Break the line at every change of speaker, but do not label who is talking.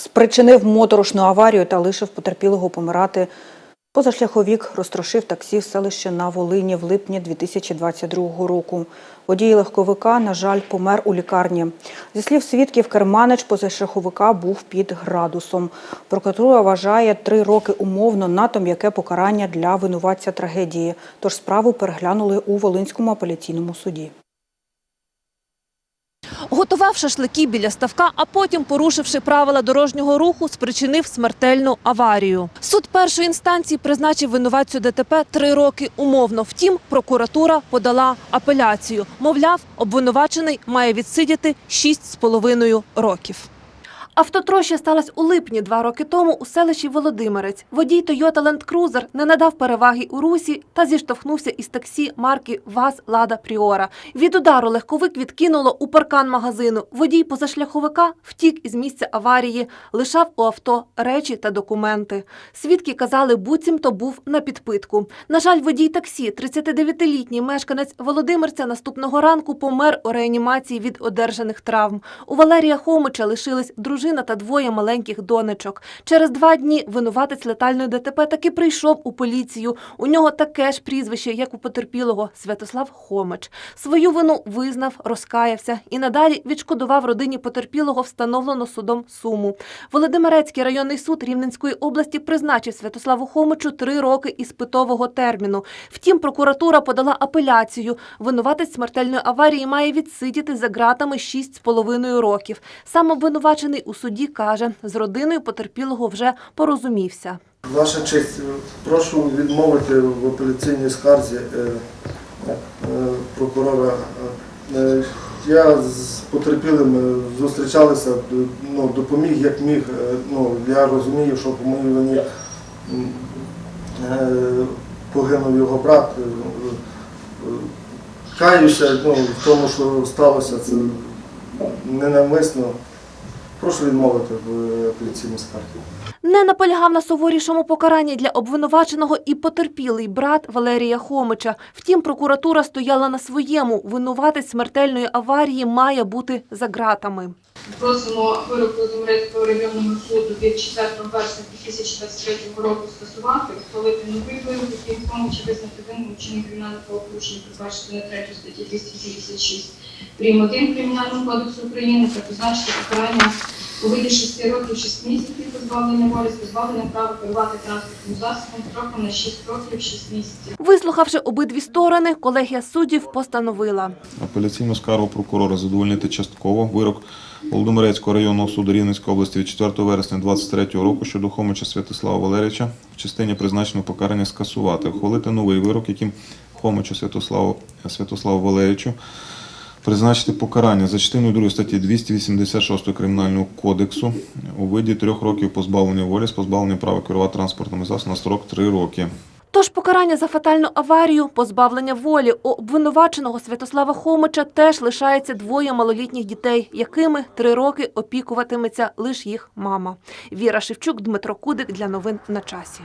спричинив моторошну аварію та лишив потерпілого помирати. Позашляховік розтрошив таксі в селище на Волині в липні 2022 року. Водій легковика, на жаль, помер у лікарні. Зі слів свідків, керманич позашляховика був під градусом. Прокуратура вважає три роки умовно надто м'яке покарання для винуватця трагедії. Тож справу переглянули у Волинському апеляційному суді.
Готував шашлики біля ставка, а потім, порушивши правила дорожнього руху, спричинив смертельну аварію. Суд першої інстанції призначив винуватцю ДТП три роки умовно. Втім, прокуратура подала апеляцію. Мовляв, обвинувачений має відсидіти шість з половиною років. Автотроща сталася у липні два роки тому у селищі Володимирець. Водій Toyota Land Cruiser не надав переваги у русі та зіштовхнувся із таксі марки ВАЗ Лада Пріора. Від удару легковик відкинуло у паркан магазину. Водій позашляховика втік із місця аварії, лишав у авто речі та документи. Свідки казали, буцімто був на підпитку. На жаль, водій таксі, 39-літній мешканець Володимирця, наступного ранку помер у реанімації від одержаних травм. У Валерія Хомича лишились дружина та двоє маленьких донечок. Через два дні винуватець летальної ДТП таки прийшов у поліцію. У нього таке ж прізвище, як у потерпілого Святослав Хомич. Свою вину визнав, розкаявся і надалі відшкодував родині потерпілого встановлену судом суму. Володимирецький районний суд Рівненської області призначив Святославу Хомичу три роки іспитового терміну. Втім, прокуратура подала апеляцію. Винуватець смертельної аварії має відсидіти за ґратами 6,5 років. Сам обвинувачений у суді каже, з родиною потерпілого вже порозумівся.
Ваша честь, прошу відмовити в апеляційній скарзі е, е, прокурора. Е, Я з потерпілим зустрічалися, ну, допоміг як міг. Ну, я розумію, що по моїй вині погинув його брат. Каюся ну, в тому, що сталося, це ненавмисно. Прошу відмовити в апеляційній скарзі.
Не наполягав на суворішому покаранні для обвинуваченого і потерпілий брат Валерія Хомича. Втім, прокуратура стояла на своєму. Винуватець смертельної аварії має бути за ґратами.
Просимо вирок Володимирецького районного суду від 4 вересня 2023 року скасувати, ухвалити новий вирок, який в тому чи визнати винним вчинення кримінального правопорушення, передбачити на 3 статті 286 прим. 1 Кримінального кодексу України та позначити покарання у виді 6 років 6 місяців позбавлення волі з позбавленням права керувати транспортним засобом строком на 6 років 6 місяців.
Вислухавши обидві сторони, колегія суддів постановила.
Апеляційну скаргу прокурора задовольнити частково. Вирок Володимирецького районного суду Рівненської області від 4 вересня 2023 року щодо Хомича Святослава Валерійовича в частині призначеного покарання скасувати, ухвалити новий вирок, яким Хомичу Святославу, Святославу Валерійовичу призначити покарання за частиною 2 статті 286 Кримінального кодексу у виді трьох років позбавлення волі з позбавленням права керувати транспортним засобом на строк 3 роки.
Тож покарання за фатальну аварію, позбавлення волі у обвинуваченого Святослава Хомича теж лишається двоє малолітніх дітей, якими три роки опікуватиметься лише їх мама. Віра Шевчук, Дмитро Кудик для новин на часі.